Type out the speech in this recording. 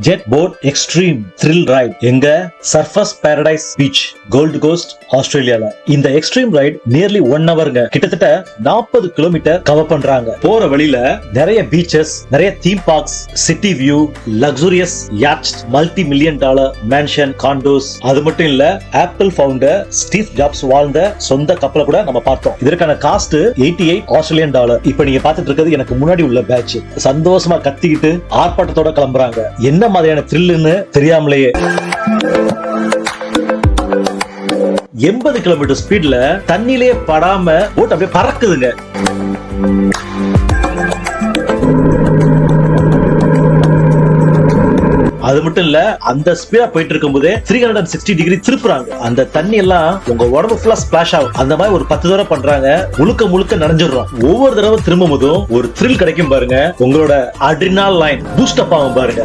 Jet boat extreme thrill ride எங்க surfers paradise beach gold coast ஆஸ்திரேலியால இந்த extreme ride nearly one ஹவருங்க கிட்டத்தட்ட நாற்பது கிலோமீட்டர் கவர் பண்றாங்க. போற வழியில நிறைய பீச்சஸ் நிறைய theme parks city view luxurious yachts multi million dollar mansion condos அது மட்டும் இல்ல ஆப்பிள் ஃபவுண்டர் ஸ்டீவ் ஜாப்ஸ் வாழ்ந்த சொந்த கப்பலை கூட நம்ம பார்த்தோம். இதற்கான cost eighty eight Australian dollar இப்ப நீங்க பார்த்துட்டு இருக்கிறது எனக்கு முன்னாடி உள்ள பேட்ச் சந்தோஷமா கத்திக்கிட்டு ஆர்ப்பாட்டத்தோட கிளம்புறாங்க. என்ன மாதிரியான த்ரில்லுன்னு தெரியாமலேயே. எண்பது கிலோமீட்டர் ஸ்பீட்ல தண்ணியிலேயே படாம போட் அப்படியே பறக்குதுங்க. அது மட்டும் இல்ல அந்த ஸ்பீடா போயிட்டு இருக்கும்போதே த்ரீ ஹண்ட்ரட் சிக்ஸ்டி டிகிரி திருப்புறாங்க. அந்த தண்ணி எல்லாம் உங்க உடம்பு ஃபுல்லா ஸ்பிளாஷ் ஆகும். அந்த மாதிரி ஒரு பத்து தடவை பண்றாங்க. முழுக்க முழுக்க நனைஞ்சிடுறோம். ஒவ்வொரு தடவை திரும்பும் போதும் ஒரு த்ரில் கிடைக்கும் பாருங்க. உங்களோட அட்ரினால் லைன் பூஸ்ட் அப் ஆகும் பாருங்க.